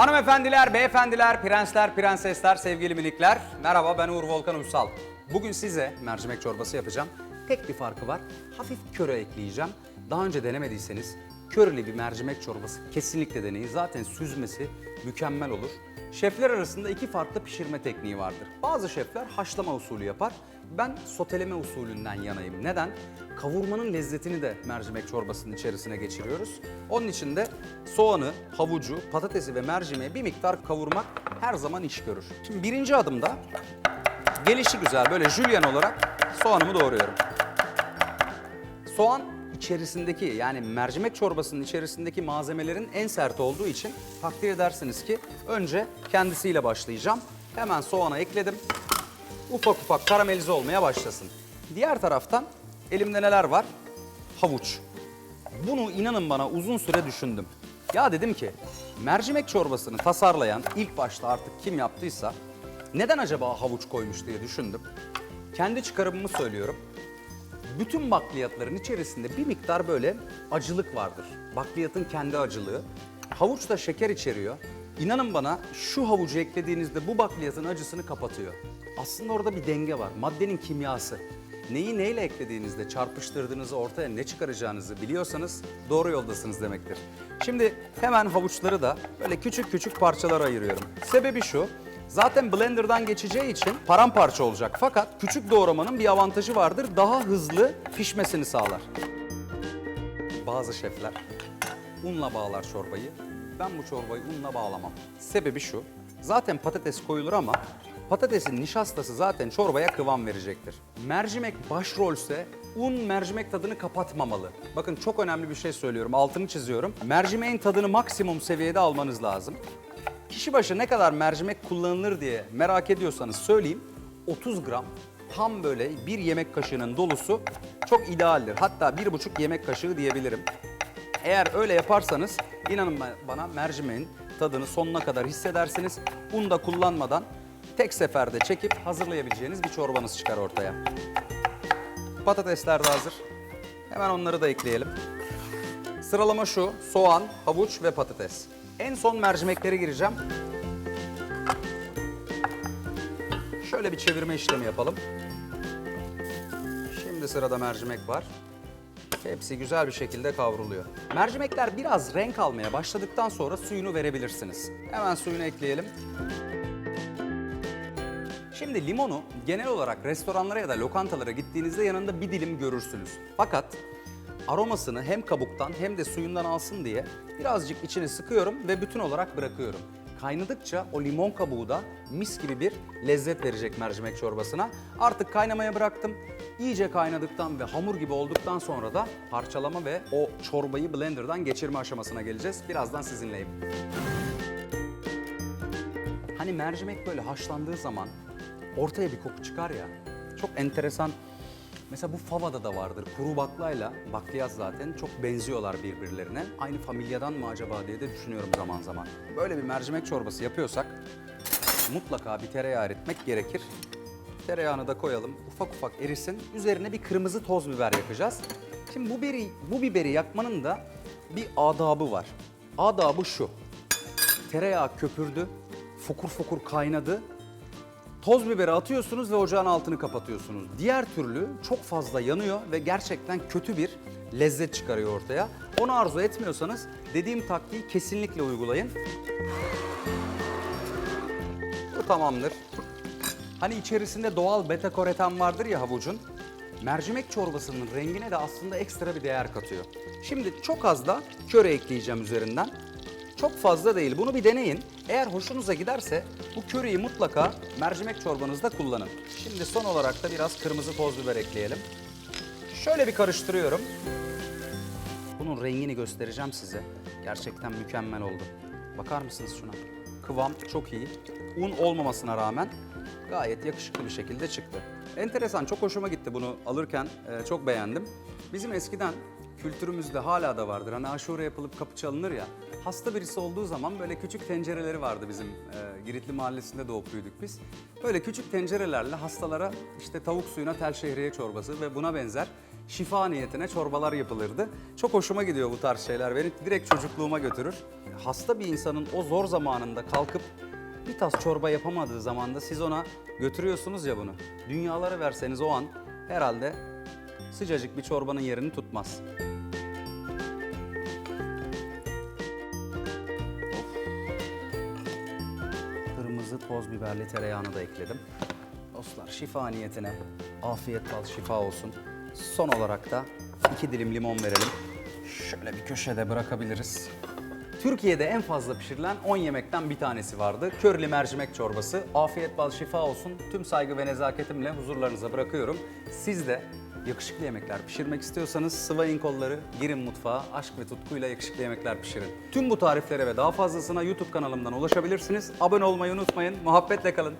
Hanımefendiler, beyefendiler, prensler, prensesler, sevgili minikler. Merhaba ben Uğur Volkan Uysal. Bugün size mercimek çorbası yapacağım. Tek bir farkı var. Hafif köre ekleyeceğim. Daha önce denemediyseniz köreli bir mercimek çorbası kesinlikle deneyin. Zaten süzmesi mükemmel olur. Şefler arasında iki farklı pişirme tekniği vardır. Bazı şefler haşlama usulü yapar. Ben soteleme usulünden yanayım. Neden? Kavurmanın lezzetini de mercimek çorbasının içerisine geçiriyoruz. Onun için de soğanı, havucu, patatesi ve mercimeği bir miktar kavurmak her zaman iş görür. Şimdi birinci adımda gelişi güzel böyle jülyen olarak soğanımı doğruyorum. Soğan içerisindeki yani mercimek çorbasının içerisindeki malzemelerin en sert olduğu için takdir edersiniz ki önce kendisiyle başlayacağım. Hemen soğana ekledim. Ufak ufak karamelize olmaya başlasın. Diğer taraftan elimde neler var? Havuç. Bunu inanın bana uzun süre düşündüm. Ya dedim ki mercimek çorbasını tasarlayan ilk başta artık kim yaptıysa neden acaba havuç koymuş diye düşündüm. Kendi çıkarımımı söylüyorum. Bütün bakliyatların içerisinde bir miktar böyle acılık vardır. Bakliyatın kendi acılığı. Havuç da şeker içeriyor. İnanın bana şu havucu eklediğinizde bu bakliyatın acısını kapatıyor. Aslında orada bir denge var. Maddenin kimyası. Neyi neyle eklediğinizde çarpıştırdığınızı ortaya ne çıkaracağınızı biliyorsanız doğru yoldasınız demektir. Şimdi hemen havuçları da böyle küçük küçük parçalara ayırıyorum. Sebebi şu, Zaten blenderdan geçeceği için paramparça olacak. Fakat küçük doğramanın bir avantajı vardır. Daha hızlı pişmesini sağlar. Bazı şefler unla bağlar çorbayı. Ben bu çorbayı unla bağlamam. Sebebi şu. Zaten patates koyulur ama patatesin nişastası zaten çorbaya kıvam verecektir. Mercimek başrolse un mercimek tadını kapatmamalı. Bakın çok önemli bir şey söylüyorum. Altını çiziyorum. Mercimeğin tadını maksimum seviyede almanız lazım. Kişi başı ne kadar mercimek kullanılır diye merak ediyorsanız söyleyeyim. 30 gram tam böyle bir yemek kaşığının dolusu çok idealdir. Hatta bir buçuk yemek kaşığı diyebilirim. Eğer öyle yaparsanız inanın ba- bana mercimeğin tadını sonuna kadar hissedersiniz. Un da kullanmadan tek seferde çekip hazırlayabileceğiniz bir çorbanız çıkar ortaya. Patatesler de hazır. Hemen onları da ekleyelim. Sıralama şu. Soğan, havuç ve patates. En son mercimeklere gireceğim. Şöyle bir çevirme işlemi yapalım. Şimdi sırada mercimek var. Hepsi güzel bir şekilde kavruluyor. Mercimekler biraz renk almaya başladıktan sonra suyunu verebilirsiniz. Hemen suyunu ekleyelim. Şimdi limonu genel olarak restoranlara ya da lokantalara gittiğinizde yanında bir dilim görürsünüz. Fakat aromasını hem kabuktan hem de suyundan alsın diye birazcık içine sıkıyorum ve bütün olarak bırakıyorum. Kaynadıkça o limon kabuğu da mis gibi bir lezzet verecek mercimek çorbasına. Artık kaynamaya bıraktım. İyice kaynadıktan ve hamur gibi olduktan sonra da parçalama ve o çorbayı blenderdan geçirme aşamasına geleceğiz. Birazdan sizinleyim. Hani mercimek böyle haşlandığı zaman ortaya bir koku çıkar ya. Çok enteresan. Mesela bu favada da vardır. Kuru baklayla bakliyat zaten çok benziyorlar birbirlerine. Aynı familyadan mı acaba diye de düşünüyorum zaman zaman. Böyle bir mercimek çorbası yapıyorsak mutlaka bir tereyağı eritmek gerekir. Tereyağını da koyalım. Ufak ufak erisin. Üzerine bir kırmızı toz biber yakacağız. Şimdi bu biberi, bu biberi yakmanın da bir adabı var. Adabı şu. Tereyağı köpürdü, fokur fokur kaynadı. Toz biberi atıyorsunuz ve ocağın altını kapatıyorsunuz. Diğer türlü çok fazla yanıyor ve gerçekten kötü bir lezzet çıkarıyor ortaya. Onu arzu etmiyorsanız dediğim taktiği kesinlikle uygulayın. Bu tamamdır. Hani içerisinde doğal beta karoten vardır ya havucun. Mercimek çorbasının rengine de aslında ekstra bir değer katıyor. Şimdi çok az da köre ekleyeceğim üzerinden. Çok fazla değil. Bunu bir deneyin. Eğer hoşunuza giderse bu köreyi mutlaka mercimek çorbanızda kullanın. Şimdi son olarak da biraz kırmızı toz biber ekleyelim. Şöyle bir karıştırıyorum. Bunun rengini göstereceğim size. Gerçekten mükemmel oldu. Bakar mısınız şuna? Kıvam çok iyi. Un olmamasına rağmen gayet yakışıklı bir şekilde çıktı. Enteresan, çok hoşuma gitti bunu alırken. e, çok beğendim. Bizim eskiden kültürümüzde hala da vardır. Hani aşure yapılıp kapı çalınır ya. Hasta birisi olduğu zaman böyle küçük tencereleri vardı bizim e, Giritli mahallesinde doğup büyüdük biz. Böyle küçük tencerelerle hastalara işte tavuk suyuna tel şehriye çorbası ve buna benzer şifa niyetine çorbalar yapılırdı. Çok hoşuma gidiyor bu tarz şeyler. Beni direkt çocukluğuma götürür. Hasta bir insanın o zor zamanında kalkıp bir tas çorba yapamadığı zamanda siz ona götürüyorsunuz ya bunu. Dünyalara verseniz o an herhalde sıcacık bir çorbanın yerini tutmaz. Kırmızı toz biberli tereyağını da ekledim. Dostlar şifa niyetine afiyet bal şifa olsun. Son olarak da iki dilim limon verelim. Şöyle bir köşede bırakabiliriz. Türkiye'de en fazla pişirilen 10 yemekten bir tanesi vardı. Körlü mercimek çorbası. Afiyet bal şifa olsun. Tüm saygı ve nezaketimle huzurlarınıza bırakıyorum. Siz de yakışıklı yemekler pişirmek istiyorsanız sıvayın kolları, girin mutfağa, aşk ve tutkuyla yakışıklı yemekler pişirin. Tüm bu tariflere ve daha fazlasına YouTube kanalımdan ulaşabilirsiniz. Abone olmayı unutmayın. Muhabbetle kalın.